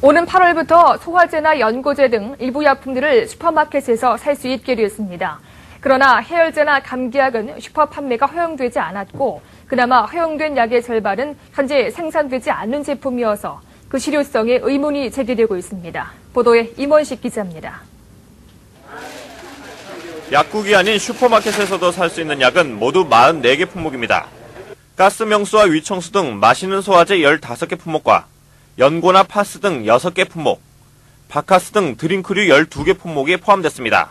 오는 8월부터 소화제나 연고제 등 일부 약품들을 슈퍼마켓에서 살 수 있게 되었습니다. 그러나 해열제나 감기약은 슈퍼 판매가 허용되지 않았고 그나마 허용된 약의 절반은 현재 생산되지 않는 제품이어서 그 실효성에 의문이 제기되고 있습니다. 보도에 임원식 기자입니다. 약국이 아닌 슈퍼마켓에서도 살 수 있는 약은 모두 44개 품목입니다. 가스 명수와 위청수 등 마시는 소화제 15개 품목과 연고나 파스 등 6개 품목, 바카스 등 드링크류 12개 품목이 포함됐습니다.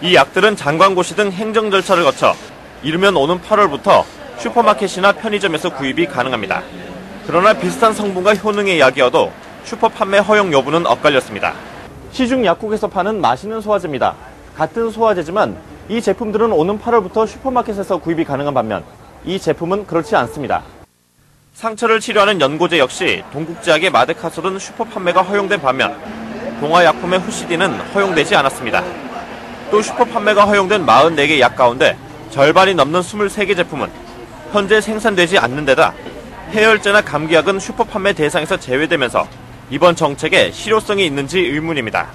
이 약들은 장관고시 등 행정 절차를 거쳐 이르면 오는 8월부터 슈퍼마켓이나 편의점에서 구입이 가능합니다. 그러나 비슷한 성분과 효능의 약이어도 슈퍼 판매 허용 여부는 엇갈렸습니다. 시중 약국에서 파는 마시는 소화제입니다. 같은 소화제지만 이 제품들은 오는 8월부터 슈퍼마켓에서 구입이 가능한 반면 이 제품은 그렇지 않습니다. 상처를 치료하는 연고제 역시 동국제약의 마데카솔은 슈퍼 판매가 허용된 반면 동화약품의 후시딘은 허용되지 않았습니다. 또 슈퍼 판매가 허용된 44개 약 가운데 절반이 넘는 23개 제품은 현재 생산되지 않는 데다 해열제나 감기약은 슈퍼 판매 대상에서 제외되면서 이번 정책에 실효성이 있는지 의문입니다.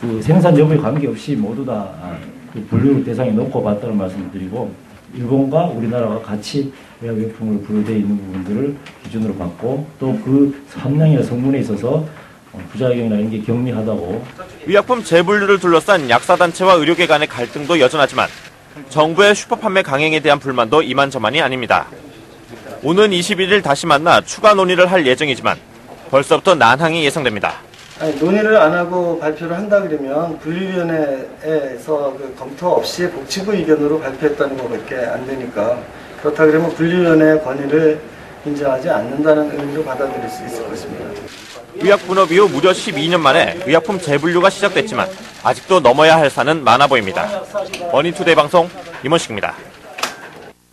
그 생산 여부에 관계없이 모두 다그 분류 대상에 놓고 봤다는 말씀을 드리고 일본과 우리나라가 같이 의약용품으로 분류되어 있는 부분들을 기준으로 봤고 또 그 함량이나 성분에 있어서 어, 부작용이나 이런 게 경미하다고 의약품 재분류를 둘러싼 약사단체와 의료계 간의 갈등도 여전하지만 정부의 슈퍼 판매 강행에 대한 불만도 이만저만이 아닙니다. 오는 21일 다시 만나 추가 논의를 할 예정이지만 벌써부터 난항이 예상됩니다. 아니, 논의를 안 하고 발표를 한다 그러면 분류위원회에서 그 검토 없이 복지부 의견으로 발표했다는 것밖에 안 되니까 그렇다 그러면 분류위원회 건의를 인정하지 않는다는 의미로 받아들일 수 있을 것입니다. 의약 분업 이후 무려 12년 만에 의약품 재분류가 시작됐지만 아직도 넘어야 할 산은 많아 보입니다. 머니투데이 방송 임원식입니다.